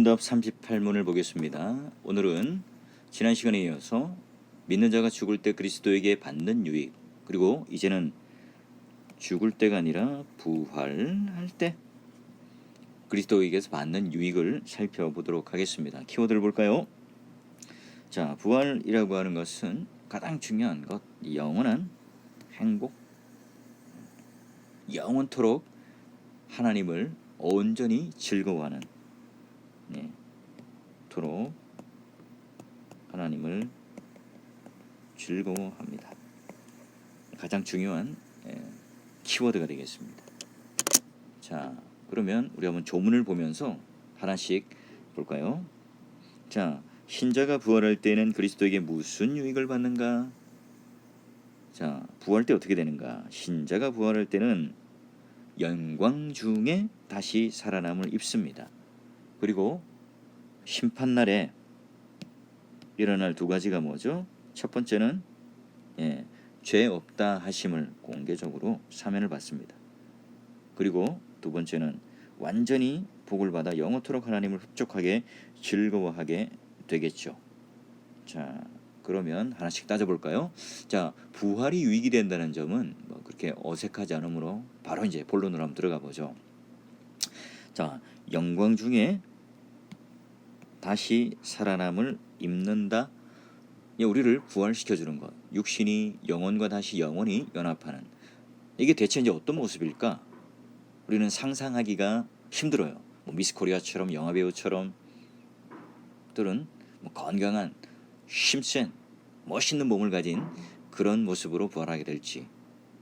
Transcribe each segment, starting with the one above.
응답 38문을 보겠습니다. 오늘은 지난 시간에 이어서 믿는 자가 죽을 때 그리스도에게 받는 유익 그리고 이제는 죽을 때가 아니라 부활할 때 그리스도에게서 받는 유익을 살펴보도록 하겠습니다. 키워드를 볼까요? 자, 부활이라고 하는 것은 가장 중요한 것, 영원한 행복, 영원토록 하나님을 온전히 즐거워하는 네, 토록 하나님을 즐거워합니다. 가장 중요한 예, 키워드가 되겠습니다. 자, 그러면 우리 한번 조문을 보면서 하나씩 볼까요? 자, 신자가 부활할 때는 그리스도에게 무슨 유익을 받는가? 자, 부활 때 어떻게 되는가? 신자가 부활할 때는 영광 중에 다시 살아남을 입습니다. 그리고 심판 날에 일어날 두 가지가 뭐죠? 첫 번째는 예, 죄 없다 하심을 공개적으로 사면을 받습니다. 그리고 두 번째는 완전히 복을 받아 영원토록 하나님을 흡족하게 즐거워하게 되겠죠. 자, 그러면 하나씩 따져볼까요? 자, 부활이 유익이 된다는 점은 뭐 그렇게 어색하지 않으므로 바로 이제 본론으로 한번 들어가 보죠. 자, 영광 중에 다시 살아남을 입는다. 이 우리를 부활시켜 주는 것. 육신이 영혼과 다시 영원히 연합하는. 이게 대체 이제 어떤 모습일까? 우리는 상상하기가 힘들어요. 뭐 미스 코리아처럼 영화 배우처럼 들은 뭐 건강한 힘센 멋있는 몸을 가진 그런 모습으로 부활하게 될지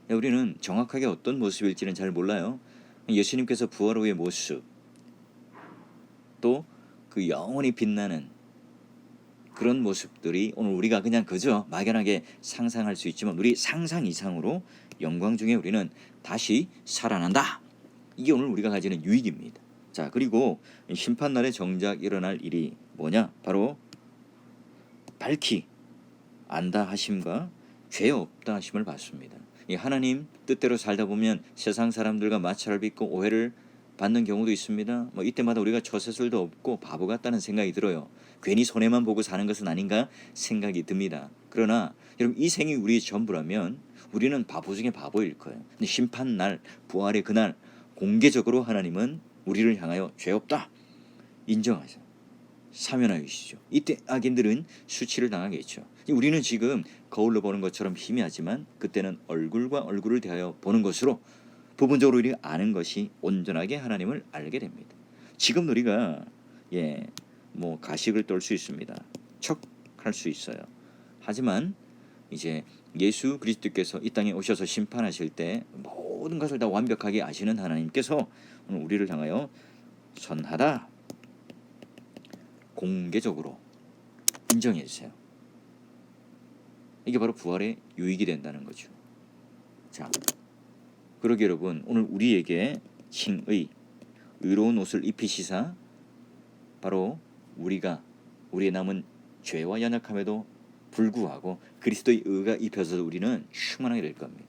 우리는 정확하게 어떤 모습일지는 잘 몰라요. 예수님께서 부활 후의 모습 또 그 영원히 빛나는 그런 모습들이 오늘 우리가 그냥 그저 막연하게 상상할 수 있지만 우리 상상 이상으로 영광 중에 우리는 다시 살아난다. 이게 오늘 우리가 가지는 유익입니다. 자 그리고 심판 날에 정작 일어날 일이 뭐냐? 바로 밝히 안다 하심과 죄 없다 하심을 받습니다. 이 하나님 뜻대로 살다 보면 세상 사람들과 마찰을 빚고 오해를 받는 경우도 있습니다. 뭐 이때마다 우리가 처세술도 없고 바보 같다는 생각이 들어요. 괜히 손해만 보고 사는 것은 아닌가 생각이 듭니다. 그러나 여러분 이 생이 우리의 전부라면 우리는 바보 중에 바보일 거예요. 심판 날 부활의 그날 공개적으로 하나님은 우리를 향하여 죄 없다 인정하세요. 사면하여 주시죠. 이때 악인들은 수치를 당하겠죠. 우리는 지금 거울로 보는 것처럼 희미하지만 그때는 얼굴과 얼굴을 대하여 보는 것으로 부분적으로 우리가 아는 것이 온전하게 하나님을 알게 됩니다. 지금 우리가 예, 뭐 가식을 떨 수 있습니다. 척할 수 있어요. 하지만 이제 예수 그리스도께서 이 땅에 오셔서 심판하실 때 모든 것을 다 완벽하게 아시는 하나님께서 오늘 우리를 향하여 선하다 공개적으로 인정해 주세요. 이게 바로 부활의 유익이 된다는 거죠. 자, 그러게 여러분 오늘 우리에게 칭의 의로운 옷을 입히시사 바로 우리가 우리의 남은 죄와 연약함에도 불구하고 그리스도의 의가 입혀서 우리는 충만하게 될 겁니다.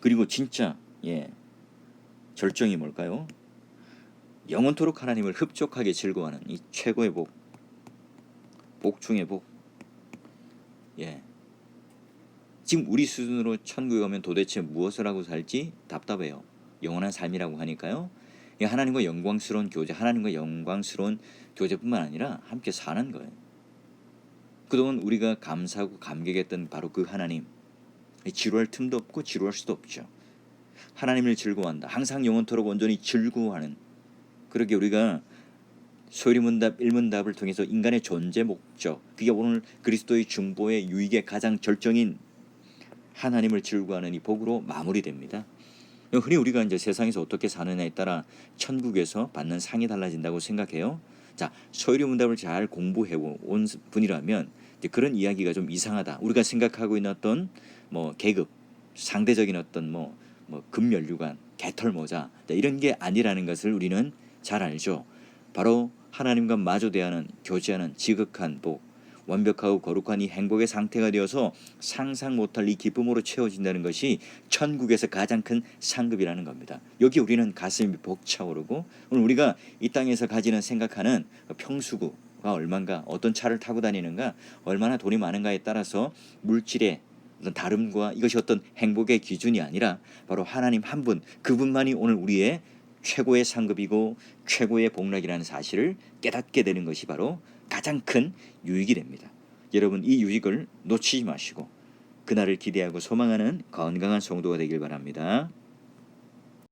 그리고 진짜 예 절정이 뭘까요? 영원토록 하나님을 흡족하게 즐거워하는 이 최고의 복, 복 중의 복. 예. 지금 우리 수준으로 천국에 가면 도대체 무엇을 하고 살지 답답해요. 영원한 삶이라고 하니까요. 이 하나님과 영광스러운 교제, 하나님과 영광스러운 교제뿐만 아니라 함께 사는 거예요. 그동안 우리가 감사하고 감격했던 바로 그 하나님. 지루할 틈도 없고 지루할 수도 없죠. 하나님을 즐거워한다. 항상 영원토록 온전히 즐거워하는 그렇게 우리가 소리문답 일문답을 통해서 인간의 존재 목적 그게 오늘 그리스도의 중보의 유익의 가장 절정인 하나님을 즐거워하는 이 복으로 마무리됩니다. 흔히 우리가 이제 세상에서 어떻게 사느냐에 따라 천국에서 받는 상이 달라진다고 생각해요. 자, 소유문답을 잘 공부해 온 분이라면 그런 이야기가 좀 이상하다. 우리가 생각하고 있는 어떤 뭐 계급, 상대적인 어떤 뭐, 뭐 금연류관, 개털모자 이런 게 아니라는 것을 우리는 잘 알죠. 바로 하나님과 마주 대하는 교제하는 지극한 복. 완벽하고 거룩한 이 행복의 상태가 되어서 상상 못할 이 기쁨으로 채워진다는 것이 천국에서 가장 큰 상급이라는 겁니다. 여기 우리는 가슴이 벅차오르고 오늘 우리가 이 땅에서 가지는 생각하는 그 평수구 가 얼마인가 어떤 차를 타고 다니는가 얼마나 돈이 많은가에 따라서 물질의 어떤 다름과 이것이 어떤 행복의 기준이 아니라 바로 하나님 한 분 그분만이 오늘 우리의 최고의 상급이고 최고의 복락이라는 사실을 깨닫게 되는 것이 바로 가장 큰 유익이 됩니다. 여러분 이 유익을 놓치지 마시고 그날을 기대하고 소망하는 건강한 성도가 되길 바랍니다.